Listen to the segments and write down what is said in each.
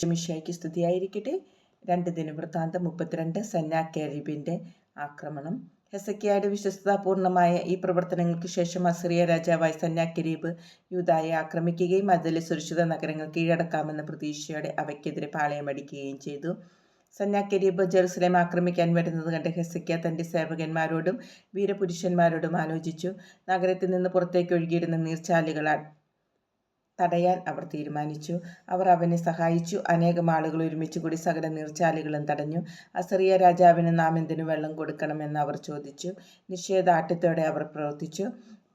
ഷമിഷയ്ക്ക് സ്തുതിയായിരിക്കട്ടെ. രണ്ട് ദിന ദിനവൃത്താന്തം മുപ്പത്തിരണ്ട് സന്നാക്കേരിബിന്റെ ആക്രമണം. ഹെസക്കിയായുടെ വിശ്വസ്തതാപൂർണമായ ഈ പ്രവർത്തനങ്ങൾക്ക് ശേഷം അസിറിയ രാജാവായ കരീബ് യൂതായെ ആക്രമിക്കുകയും അതിലെ സുരക്ഷിത നഗരങ്ങൾ കീഴടക്കാമെന്ന പ്രതീക്ഷയോടെ അവയ്ക്കെതിരെ പാളയമടിക്കുകയും ചെയ്തു. സന്നാക്കെരീബ് ജെറുസലേം ആക്രമിക്കാൻ വരുന്നത് കണ്ട് ഹെസക്കിയ തന്റെ സേവകന്മാരോടും വീരപുരുഷന്മാരോടും ആലോചിച്ചു. നഗരത്തിൽ നിന്ന് പുറത്തേക്ക് ഒഴുകിയിരുന്ന നീർച്ചാലുകളാൽ തടയാൻ അവർ തീരുമാനിച്ചു. അവർ അവനെ സഹായിച്ചു. അനേകം ആളുകൾ ഒരുമിച്ച് കൂടി സകല നീർച്ചാലുകളും തടഞ്ഞു. അസറിയ രാജാവിന് നാം എന്തിനു വെള്ളം കൊടുക്കണമെന്ന് അവർ ചോദിച്ചു. നിഷേധാട്ടത്തോടെ അവർ പ്രവർത്തിച്ചു.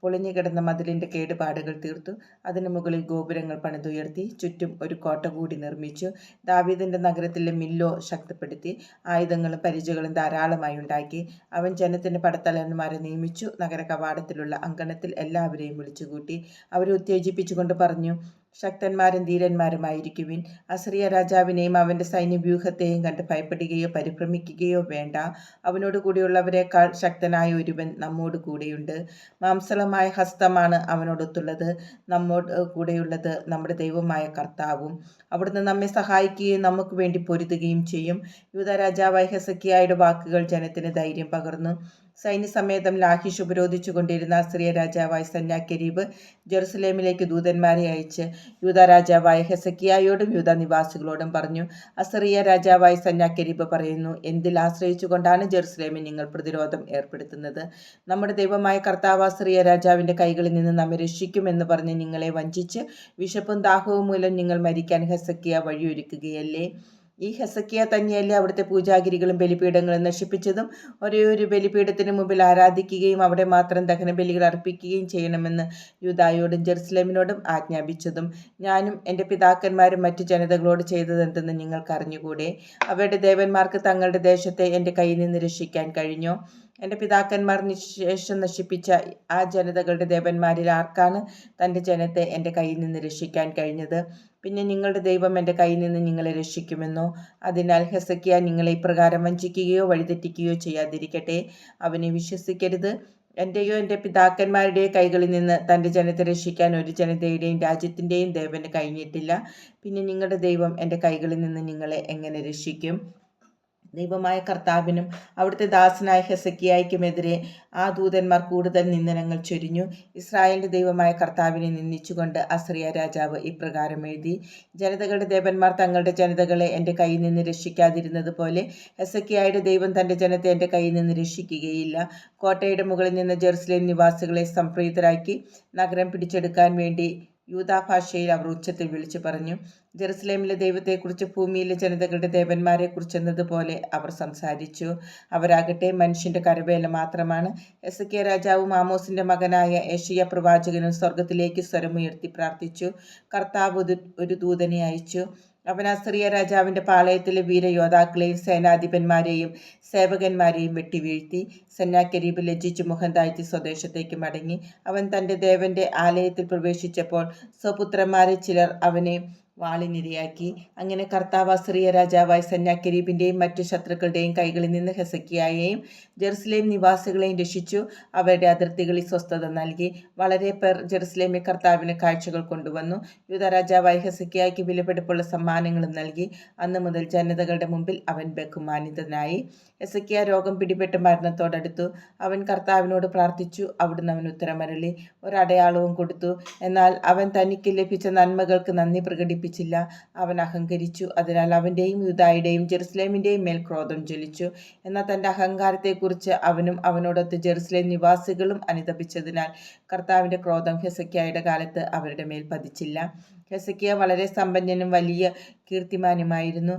പൊളിഞ്ഞു കിടന്ന മതിലിന്റെ കേടുപാടുകൾ തീർത്തു. അതിനു മുകളിൽ ഗോപുരങ്ങൾ പണിതുയർത്തി ചുറ്റും ഒരു കോട്ട കൂടി നിർമ്മിച്ചു. ദാവീദിന്റെ നഗരത്തിലെ മില്ലോ ശക്തിപ്പെടുത്തി ആയുധങ്ങളും പരിചകളും ധാരാളമായി ഉണ്ടാക്കി. അവൻ ജനത്തിന്റെ പടത്തലന്മാരെ നിയമിച്ചു. നഗര കവാടത്തിലുള്ള അങ്കണത്തിൽ എല്ലാവരെയും വിളിച്ചുകൂട്ടി. അവരെ ഉത്തേജിപ്പിച്ചുകൊണ്ട് പറഞ്ഞു ശക്തന്മാരും ധീരന്മാരുമായിരിക്കുവിൻ. അസറിയ രാജാവിനെയും അവന്റെ സൈന്യവ്യൂഹത്തെയും കണ്ട് ഭയപ്പെടുകയോ പരിഭ്രമിക്കുകയോ വേണ്ട. അവനോട് കൂടിയുള്ളവരെക്കാൾ ശക്തനായ ഒരുവൻ നമ്മോട് കൂടെയുണ്ട്. മാംസളമായ ഹസ്തമാണ് അവനോടൊത്തുള്ളത്. നമ്മോട് കൂടെയുള്ളത് നമ്മുടെ ദൈവമായ കർത്താവും. അവിടുന്ന് നമ്മെ സഹായിക്കുകയും നമുക്ക് വേണ്ടി പൊരുതുകയും ചെയ്യും. യൂത രാജാവായ ഹെസക്കിയായുടെ വാക്കുകൾ ജനത്തിന് ധൈര്യം പകർന്നു. സൈന്യസമേതം ലാഹിഷ് ഉപരോധിച്ചു കൊണ്ടിരുന്ന അസ്രിയ രാജാവായ സന്യാക്കരീബ് ജെറുസലേമിലേക്ക് ദൂതന്മാരെ അയച്ച് യൂത രാജാവായ ഹെസക്കിയായോടും യൂത നിവാസികളോടും പറഞ്ഞു അസറിയ രാജാവായ സന്യാക്കരീബ് പറയുന്നു എന്തിൽ ആശ്രയിച്ചുകൊണ്ടാണ് ജെറുസലേമിൽ നിങ്ങൾ പ്രതിരോധം ഏർപ്പെടുത്തുന്നത്? നമ്മുടെ ദൈവമായ കർത്താവ് അസറിയ രാജാവിന്റെ കൈകളിൽ നിന്ന് നമ്മെ രക്ഷിക്കുമെന്ന് പറഞ്ഞ് നിങ്ങളെ വഞ്ചിച്ച് വിശപ്പും ദാഹവും മൂലം നിങ്ങൾ മരിക്കാൻ ഹെസക്കിയ വഴിയൊരുക്കുകയല്ലേ? ഈ ഹെസക്കിയ തന്നെയല്ലേ അവിടുത്തെ പൂജാഗിരികളും ബലിപീഠങ്ങളും നശിപ്പിച്ചതും? ഒരേ ഒരു ബലിപീഠത്തിന് മുമ്പിൽ ആരാധിക്കുകയും അവിടെ മാത്രം ദഹന ബലികൾ അർപ്പിക്കുകയും ചെയ്യണമെന്ന് യൂതായോടും ജെറുസലേമിനോടും ആജ്ഞാപിച്ചതും ഞാനും എന്റെ പിതാക്കന്മാരും മറ്റു ജനതകളോട് ചെയ്തതെന്തെന്ന് നിങ്ങൾക്ക് അറിഞ്ഞുകൂടെ? അവരുടെ ദേവന്മാർക്ക് തങ്ങളുടെ ദേശത്തെ എന്റെ കയ്യിൽ നിന്ന് രക്ഷിക്കാൻ കഴിഞ്ഞോ? എന്റെ പിതാക്കന്മാർ നിശേഷം നശിപ്പിച്ച ആ ജനതകളുടെ ദേവന്മാരിൽ ആർക്കാണ് തന്റെ ജനത്തെ എന്റെ കയ്യിൽ നിന്ന് രക്ഷിക്കാൻ കഴിഞ്ഞത്? പിന്നെ നിങ്ങളുടെ ദൈവം എന്റെ കയ്യിൽ നിന്ന് നിങ്ങളെ രക്ഷിക്കുമെന്നോ? അതിനാൽ ഹെസക്കിയ നിങ്ങളെ ഇപ്രകാരം വഞ്ചിക്കുകയോ വഴിതെറ്റിക്കുകയോ ചെയ്യാതിരിക്കട്ടെ. അവനെ വിശ്വസിക്കരുത്. എന്റെയോ എന്റെ പിതാക്കന്മാരുടെയോ കൈകളിൽ നിന്ന് തന്റെ ജനത്തെ രക്ഷിക്കാൻ ഒരു ജനതയുടെയും രാജ്യത്തിന്റെയും ദേവന് കഴിഞ്ഞിട്ടില്ല. പിന്നെ നിങ്ങളുടെ ദൈവം എന്റെ കൈകളിൽ നിന്ന് നിങ്ങളെ എങ്ങനെ രക്ഷിക്കും? ദൈവമായ കർത്താവിനും അവിടുത്തെ ദാസനായ ഹെസക്കിയായ്ക്കുമെതിരെ ആ ദൂതന്മാർ കൂടുതൽ നിന്ദനങ്ങൾ ചൊരിഞ്ഞു. ഇസ്രായേലിന്റെ ദൈവമായ കർത്താവിനെ നിന്ദിച്ചുകൊണ്ട് അസ്രിയ രാജാവ് ഇപ്രകാരം എഴുതി ജനതകളുടെ ദേവന്മാർ തങ്ങളുടെ ജനതകളെ എന്റെ കയ്യിൽ നിന്ന് രക്ഷിക്കാതിരുന്നത് പോലെ ഹെസക്കിയായുടെ ദൈവം തന്റെ ജനത്തെ എന്റെ കയ്യിൽ നിന്ന് രക്ഷിക്കുകയില്ല. കോട്ടയുടെ മുകളിൽ നിന്ന് ജെറുസലേം നിവാസികളെ സംപ്രീതരാക്കി നഗരം പിടിച്ചെടുക്കാൻ വേണ്ടി യൂതാ ഭാഷയിൽ അവർ ഉച്ചത്തിൽ വിളിച്ചു പറഞ്ഞു ജെറുസലേമിലെ ദൈവത്തെക്കുറിച്ച് ഭൂമിയിലെ ജനതകളുടെ ദേവന്മാരെക്കുറിച്ച് എന്നതുപോലെ അവർ സംസാരിച്ചു. അവരാകട്ടെ മനുഷ്യന്റെ കരവേല മാത്രമാണ്. എസ് കെ രാജാവും ആമോസിന്റെ മകനായ ഏഷ്യ പ്രവാചകനും സ്വർഗത്തിലേക്ക് സ്വരമുയർത്തി പ്രാർത്ഥിച്ചു. കർത്താവ് ഒരു ദൂതനെ അയച്ചു. അവൻ അസറിയ രാജാവിന്റെ പാളയത്തിലെ വീരയോദ്ധാക്കളെയും സേനാധിപന്മാരെയും സേവകന്മാരെയും വെട്ടിവീഴ്ത്തി സന്നാക്കരീബ് ലജ്ജിച്ച് മുഖം താഴ്ത്തി സ്വദേശത്തേക്ക് മടങ്ങി. അവൻ തന്റെ ദേവന്റെ ആലയത്തിൽ പ്രവേശിച്ചപ്പോൾ സ്വപുത്രന്മാരെ ചിലർ അവനെ വാളിനിരയാക്കി. അങ്ങനെ കർത്താവ് അസ്രിയ രാജാവായ സന്യാക്കരീബിന്റെയും മറ്റു ശത്രുക്കളുടെയും കൈകളിൽ നിന്ന് ഹെസക്കിയായെയും ജെറുസലേം നിവാസികളെയും രക്ഷിച്ചു. അവരുടെ അതിർത്തികളിൽ സ്വസ്ഥത നൽകി. വളരെ പേർ ജെറുസലേമിൽ കർത്താവിന് കാഴ്ചകൾ കൊണ്ടുവന്നു. യുദ്ധ രാജാവായ ഹെസക്കിയായ്ക്ക് വിലപിടിപ്പുള്ള സമ്മാനങ്ങളും നൽകി. അന്നു മുതൽ ജനതകളുടെ മുമ്പിൽ അവൻ ബഹുമാനിതനായി. എസക്കിയ രോഗം പിടിപെട്ട് മരണത്തോടടുത്തു. അവൻ കർത്താവിനോട് പ്രാർത്ഥിച്ചു. അവിടുന്ന് അവൻ ഉത്തരമരളി. ഒരടയാളവും കൊടുത്തു. എന്നാൽ അവൻ തനിക്ക് ലഭിച്ച നന്മകൾക്ക് നന്ദി പ്രകടിപ്പിച്ചില്ല അവൻ അഹങ്കരിച്ചു. അതിനാൽ അവന്റെയും യുദായുടെയും ജെറുസലേമിന്റെയും മേൽ ക്രോധം ജ്വലിച്ചു. എന്നാൽ തന്റെ അഹങ്കാരത്തെക്കുറിച്ച് അവനും അവനോടൊത്ത് ജെറുസലേം നിവാസികളും അനുതപിച്ചതിനാൽ കർത്താവിന്റെ ക്രോധം ഹെസക്കിയായുടെ കാലത്ത് അവരുടെ മേൽ പതിച്ചില്ല. ഹെസക്കിയ വളരെ സമ്പന്നനും വലിയ കീർത്തിമാനുമായിരുന്നു.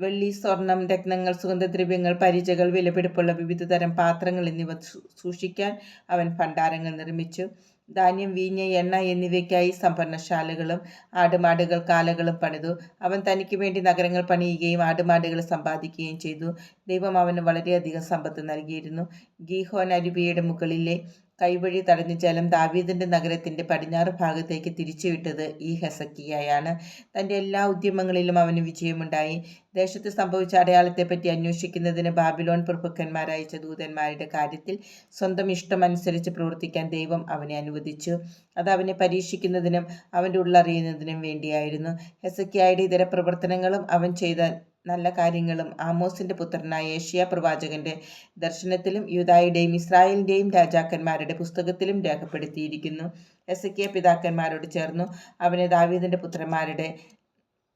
വെള്ളി സ്വർണം രത്നങ്ങൾ സുഗന്ധദ്രവ്യങ്ങൾ പരിചകൾ വിലപിടിപ്പുള്ള വിവിധ തരം പാത്രങ്ങൾ എന്നിവ സൂക്ഷിക്കാൻ അവൻ ഭണ്ഡാരങ്ങൾ നിർമ്മിച്ചു. ധാന്യം വീഞ്ഞ എണ്ണ എന്നിവയ്ക്കായി സംഭരണശാലകളും ആടുമാടുകൾ കാലകളും പണിതു. അവൻ തനിക്ക് വേണ്ടി നഗരങ്ങൾ പണിയുകയും ആടുമാടുകൾ സമ്പാദിക്കുകയും ചെയ്തു. ദൈവം അവന് വളരെയധികം സമ്പത്ത് നൽകിയിരുന്നു. ഗീഹോൻ അരുവിയുടെ മുകളിലെ കൈവഴി തടഞ്ഞ ജലം ദാവീദിന്റെ നഗരത്തിന്റെ പടിഞ്ഞാറ് ഭാഗത്തേക്ക് തിരിച്ചുവിട്ടത് ഈ ഹെസക്കിയായാണ്. തന്റെ എല്ലാ ഉദ്യമങ്ങളിലും അവന് വിജയമുണ്ടായി. ദേശത്ത് സംഭവിച്ച അടയാളത്തെപ്പറ്റി അന്വേഷിക്കുന്നതിന് ബാബിലോൺ പ്രഭുക്കന്മാർ അയച്ച ദൂതന്മാരുടെ കാര്യത്തിൽ സ്വന്തം ഇഷ്ടമനുസരിച്ച് പ്രവർത്തിക്കാൻ ദൈവം അവനെ അനുവദിച്ചു. അത് അവനെ പരീക്ഷിക്കുന്നതിനും അവന്റെ ഉള്ളറിയുന്നതിനും വേണ്ടിയായിരുന്നു. ഹെസക്കിയായുടെ ഇതര പ്രവർത്തനങ്ങളും അവൻ ചെയ്ത നല്ല കാര്യങ്ങളും ആമോസിന്റെ പുത്രനായ ഏഷ്യ പ്രവാചകന്റെ ദർശനത്തിലും യൂതായുടെയും ഇസ്രായേലിന്റെയും രാജാക്കന്മാരുടെ പുസ്തകത്തിലും രേഖപ്പെടുത്തിയിരിക്കുന്നു. ഹെസക്കിയാ പിതാക്കന്മാരോട് ചേർന്നു അവനെ ദാവീദിന്റെ പുത്രന്മാരുടെ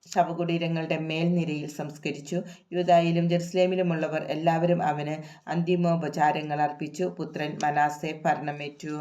ശവകുടീരങ്ങളുടെ മേൽനിരയിൽ സംസ്കരിച്ചു. യൂതായിലും ജെറുസലേമിലുമുള്ളവർ എല്ലാവരും അവന് അന്തിമോപചാരങ്ങൾ അർപ്പിച്ചു. പുത്രൻ മനാസെ ഭരണമേറ്റു.